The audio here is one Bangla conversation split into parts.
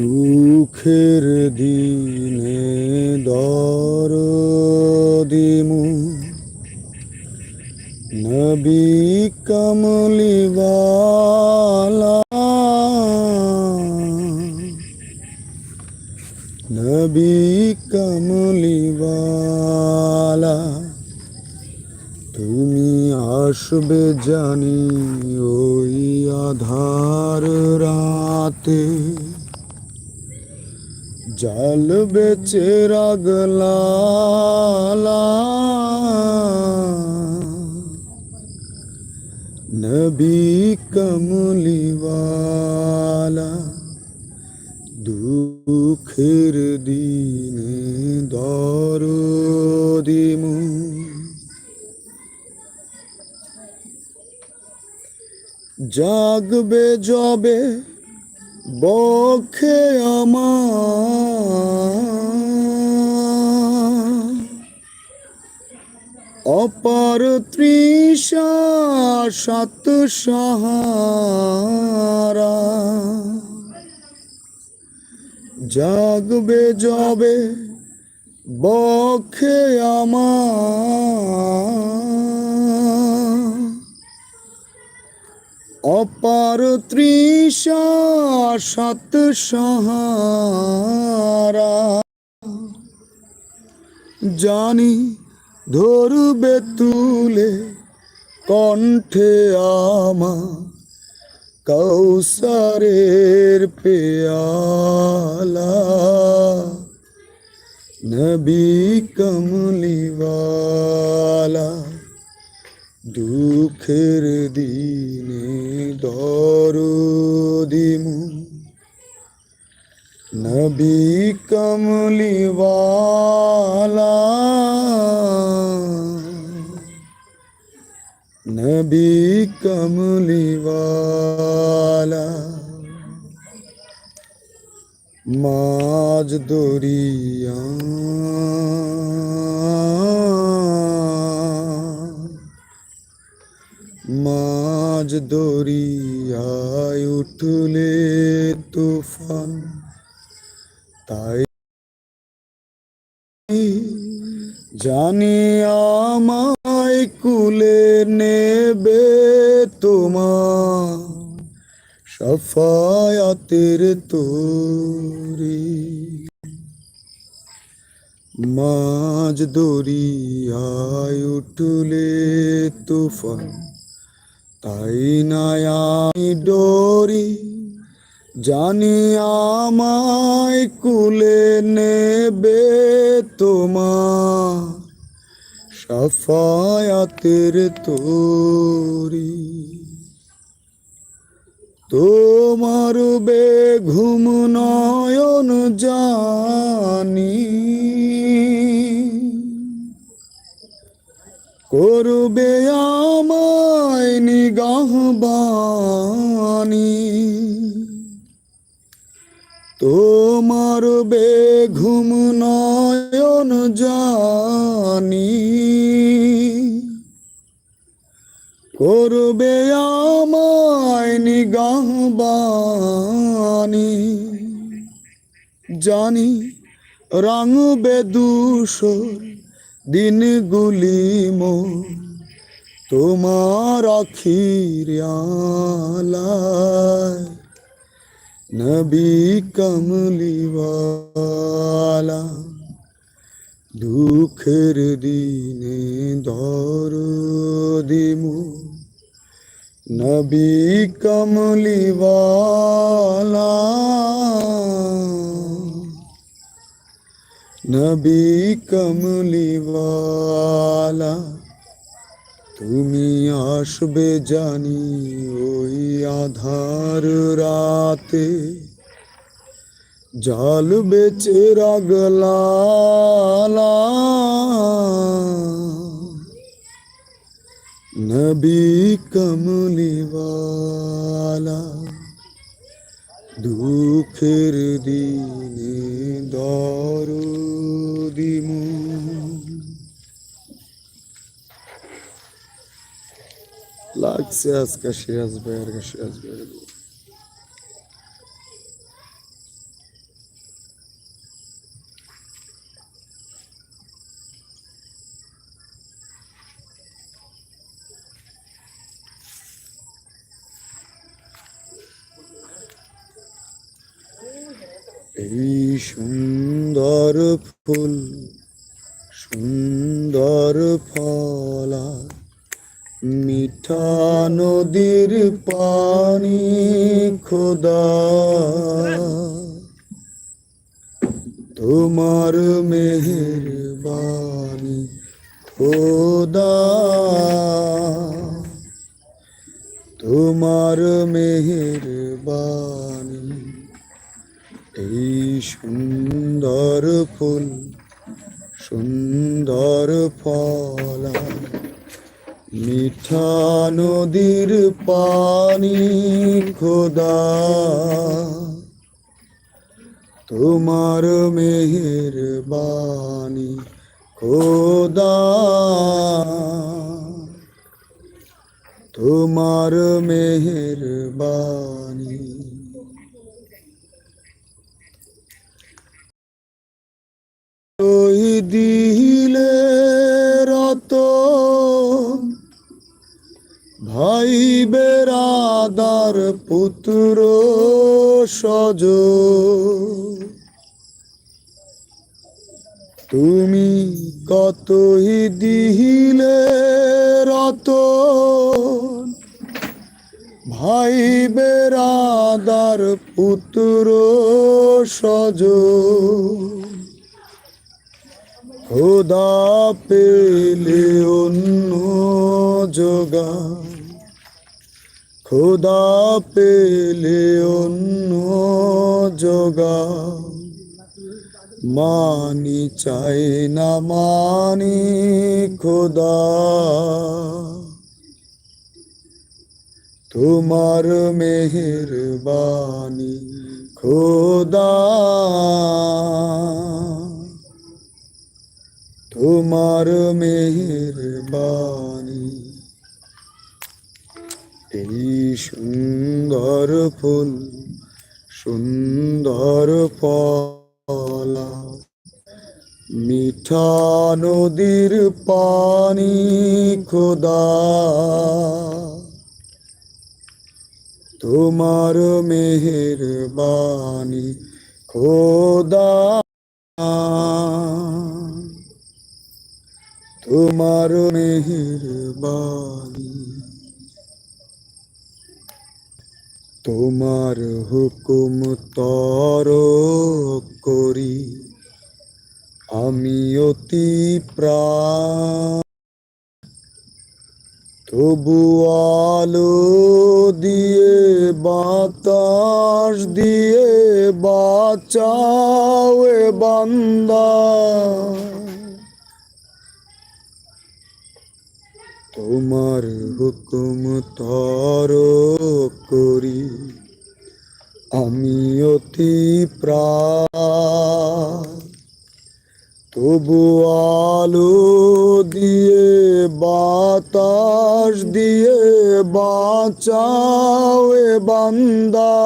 দুঃখের দিনে দরদিমু। নবী কমলিওয়ালা। নবী কমলিওয়ালা তুমি আসবে জানি ওই আধার রাতে। জল বেচে রাগলালা নবী কমলিওয়ালা দুঃখের দিনে দরদিমু জাগবে জবে বক্ষে আমার। অপার তৃষা সাত সাহারা। জাগবে জবে বক্ষে আমার। অপার তৃষা সাত সাহারা। জানি ধরবে তুলে কণ্ঠে আমা কৌসারের পেয়ালা। নবী কমলিওয়ালা। দুঃখের দিনে দরদিমু নবী কমলিওয়ালা। নবী কমলিওয়ালা। মাঝ দরিয়া। মাঝ দরিয়ায় উঠলে তুফান, তাই জানি আমায় কুলে নেবে তোমার সফায়াতের তোরি। মাঝ দরিয়ায় উঠলে তুফান তাই আমি ডরি জানি আমায় কুলে নেবে তোমার সফায়াতের তোরি। তোমার বেঘুম নয়ন জানি করবে আমায় নিগাহবানি তোমার বেঘুম নয়ন জানি। করবে আমায় নিগাহবানি জানি রাঙবে দুশোর দিনগুলি মো তোমার আখির আলায়। নবী কমলিওয়ালা দুঃখের দিনে দরদিমু নবী কমলিওয়ালা নবী কমলিওয়ালা তুমি আসবে জানি ওই আধার রাতে। জল বেচে রাগলালা নবী কমলিওয়ালা। দুঃখের দিনে দরদিম। লাগছে আজকে সে আসবে আর সে আসবে এই সুন্দর ফুল সুন্দর ফলা মিঠা নদীর পানি খোদা। তোমার মেহেরবানি খোদা। তোমার মেহেরবানি এই সুন্দর ফুল, সুন্দর ফলা মিঠা নদীর পানি খোদা। তোমার মেহেরবানি খোদা। তোমার মেহেরবানি ওই সজ তুমি কতই দিহিলে রত ভাই বেরাদার পুত্র সজ খোদা পেলে অন্য যোগা খোদা পেলে অন্য যোগা মানি চাই না মানি খোদা। তোমার মেহেরবানি খোদা। তোমার মেহেরবানি এই সুন্দর ফুল সুন্দর ফলা মিঠা নদীর পানি খোদা। তোমার মেহেরবানি খোদা। তোমার মেহেরবানি তোমার হুকুম তর করি। আমি অতি প্রাণ। তবু আলো দিয়ে বাতাস দিয়ে বাঁচাও বান্দা। তোমার হুকুম তর করি। আমি অতি তবু আলো দিয়ে, বাতাস দিয়ে বাঁচাও বান্দা।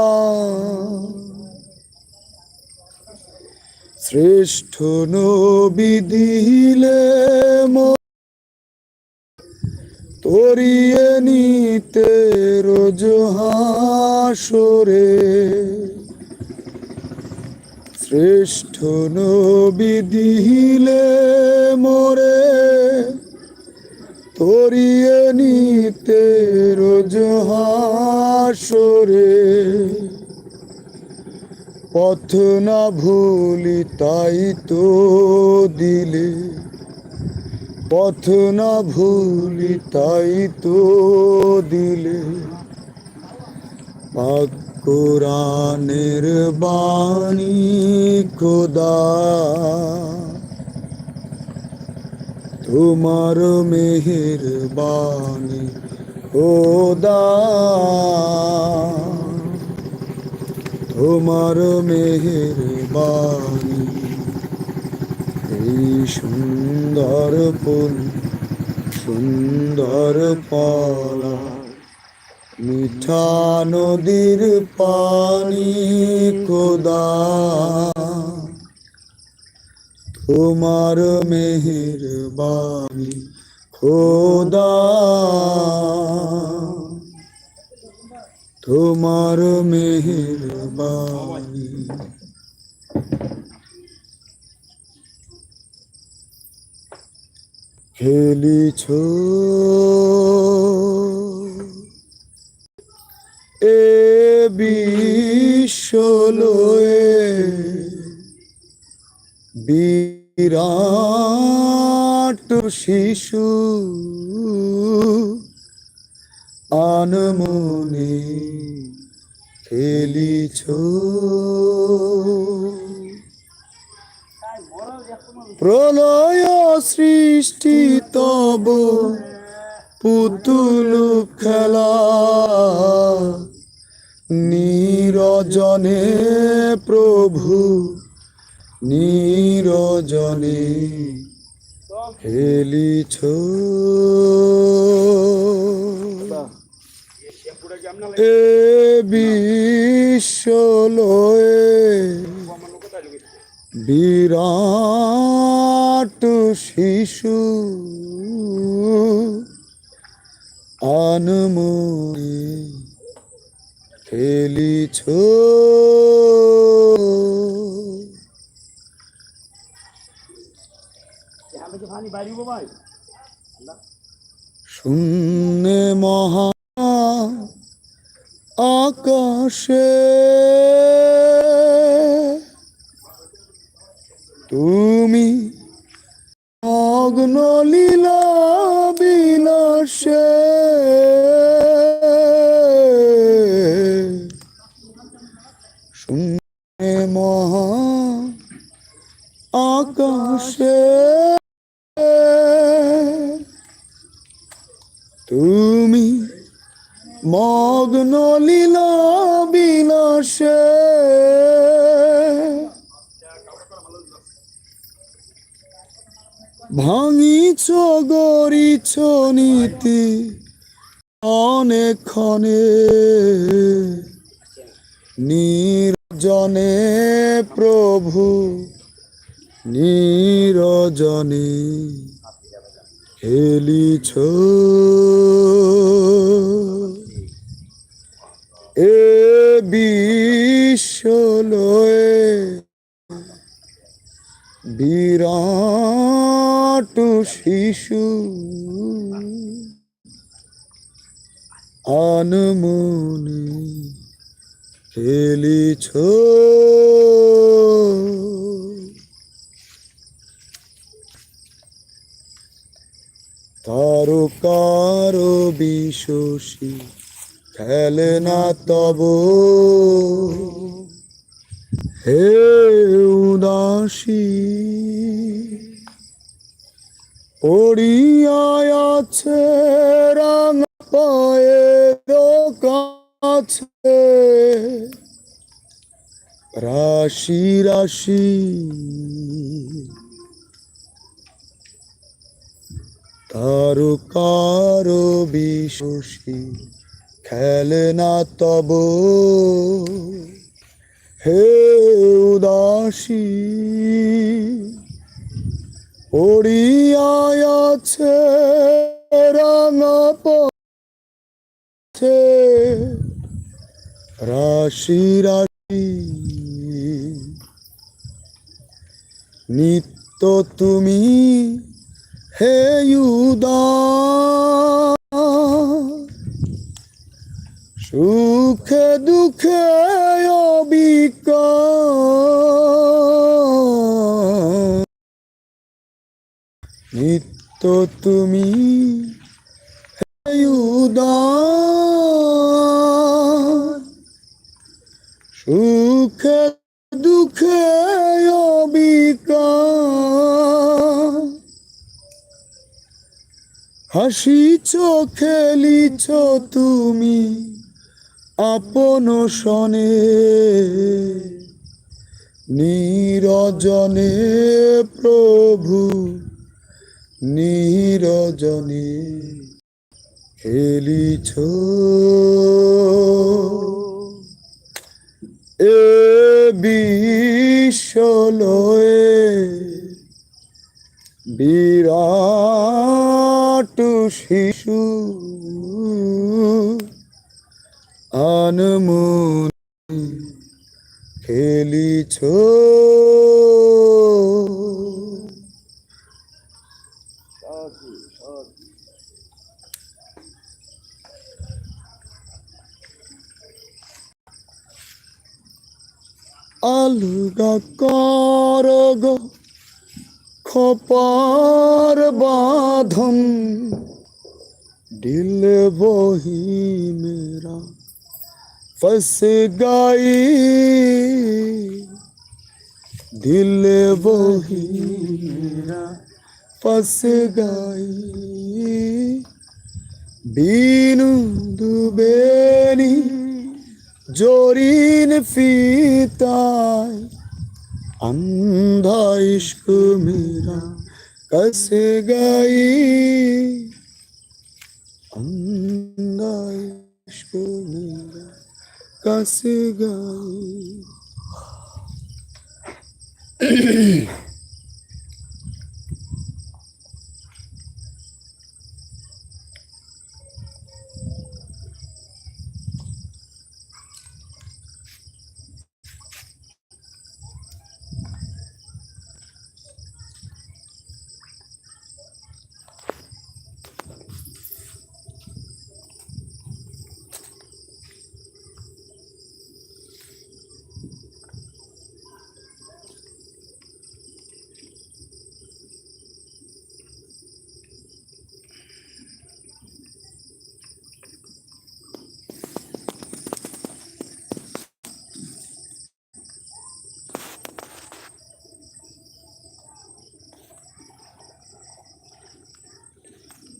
শ্রেষ্ঠ নবী দিলে মো- তরিয়ে নিতে রোজ হাসরে। শ্রেষ্ঠ নবী দিলে মোরে। তরিয়ে নিতে রোজ হাসরে। পথ না ভুলি তাই তো দিলে। পথ না ভুলি, তাই তো দিলে। পাক কোরআনের বাণী খোদা। তোমার মেহের বাণী খোদা। তোমার মেহের বাণী সুন্দর ফুল, সুন্দর পলা। মিঠা নদীর পানি খোদা। তোমার মেহের বাণী খোদা। তোমার মেহের বাণী খেলিছ? এ বিশ্বলয়ে বিরাট শিশু আনমনে খেলিছ? প্রলয় সৃষ্টি তব পুতুল খেলা। নিরজনে প্রভু নিরজনে খেলিছ এ বিশ্বলয়ে বিরাট শিশু আনমনে খেলিছ। শূন্যে মহা আকাশে তুমি অগ্ন লীলা বিলাসে শূন্যে মহা আকাশে। তুমি মগ্ন লীলা বিলাসে ভাঙিছ গরিছ নীতি অনেকক্ষণে নির্জনে প্রভু নিরজনে খেলিছ এ বিশ্বলয়ে বিরাট শিশু। আনমনে খেলিছ। তারকার বিশ্বসী খেলে না তব। হে উদাসী পড়িয়ায় আছে রাঙা কাছে রাশি রাশি তারকার বিশ্বসী খেলে না তব হে উদাসী পড়িয়ায় আছে রাশি রাশি। নিত্য তুমি হে ইউদা সুখে দুঃখে নিত্য তুমি সুখে দুঃখে অবিকা হাসিছ খেলিছ তুমি আপন সনে নিরজনে প্রভু। নিরজনে খেলিছ। এ বিশ্বলয়ে বিরাট শিশু আনমন খেলিছ। আলগা কর গো খপার বাঁধন दिल वही मेरा फंस गई दिल वही मेरा फंस गई बीनू दुबेनी জরিন ফিতায় অন্ধ ইস্ক মেরা কসে গাই। অন্ধ ইস্ক মেরা কসে গাই।